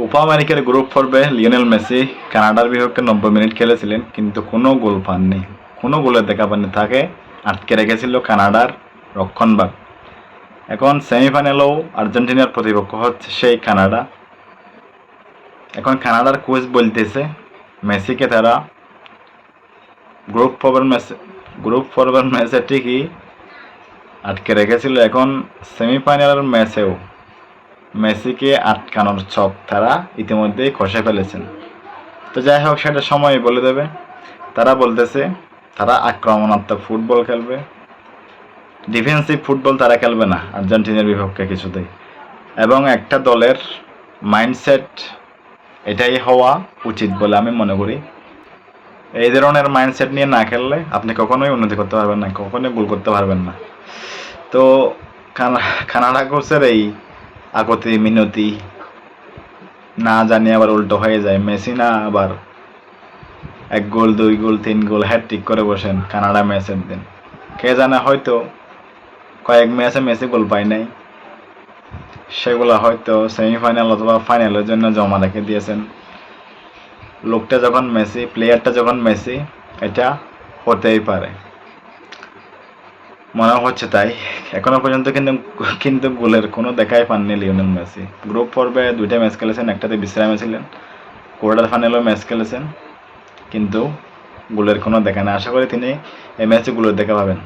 Copa আমেরিকার group পর্বে Lionel Messi কানাডার বিপক্ষে নব্বই মিনিট খেলেছিলেন, কিন্তু কোনো গোল পাননি। কোনো গোলের দেখা পাননি, তাকে আটকে রেখেছিল কানাডার রক্ষণভাগ। এখন সেমিফাইনালেও আর্জেন্টিনার প্রতিপক্ষ হচ্ছে সেই কানাডা। এখন কানাডার কোচ বলতেছে, মেসিকে তারা গ্রুপ পর্বের ম্যাচে গ্রুপ পর্বের ম্যাচে ঠিকই আটকে রেখেছিল, এখন সেমিফাইনালের ম্যাচেও মেসিকে আটকানোর ছক তারা ইতিমধ্যেই খসে ফেলেছেন। তো যাই হোক, সেটা সময় বলে দেবে। তারা বলতেছে, তারা আক্রমণাত্মক ফুটবল খেলবে। ডিফেন্সিভ ফুটবল তারা খেলবে না, আর্জেন্টিনার বিপক্ষে কিছুতেই। এবং একটা দলের মাইন্ডসেট এটাই হওয়া উচিত বলে আমি মনে করি। এই ধরনের মাইন্ডসেট নিয়ে না খেললে আপনি কখনোই উন্নতি করতে পারবেন না, কখনোই গোল করতে পারবেন না। তো কানাডা কোচের এই আগতি মিনতি না জানি আবার উল্টো হয়ে যায়। মেসি না আবার এক গোল, দুই গোল, তিন গোল হ্যাট্রিক করে বসেন কানাডা ম্যাচের দিন। কে জানে, হয়তো কয়েক ম্যাচে মেসি গোল পায় নাই। সেগুলো হয়তো সেমিফাইনাল অথবা ফাইনালের জন্য জমা রেখে দিয়েছেন। লোকটা যখন মেসি প্লেয়ারটা যখন মেসি, এটা হতেই পারে। মনে হচ্ছে তাই। এখনও পর্যন্ত কিন্তু কিন্তু গোলের কোনো দেখাই পাননি লিওনেল মেসি। গ্রুপ পর্বে দুইটা ম্যাচ খেলেছেন, একটাতে বিশ্রামে ছিলেন, কোয়ার্টার ফাইনালেও ম্যাচ খেলেছেন, কিন্তু গোলের কোনো দেখা নেই। আশা করি তিনি এই ম্যাচে গোলের দেখা পাবেন।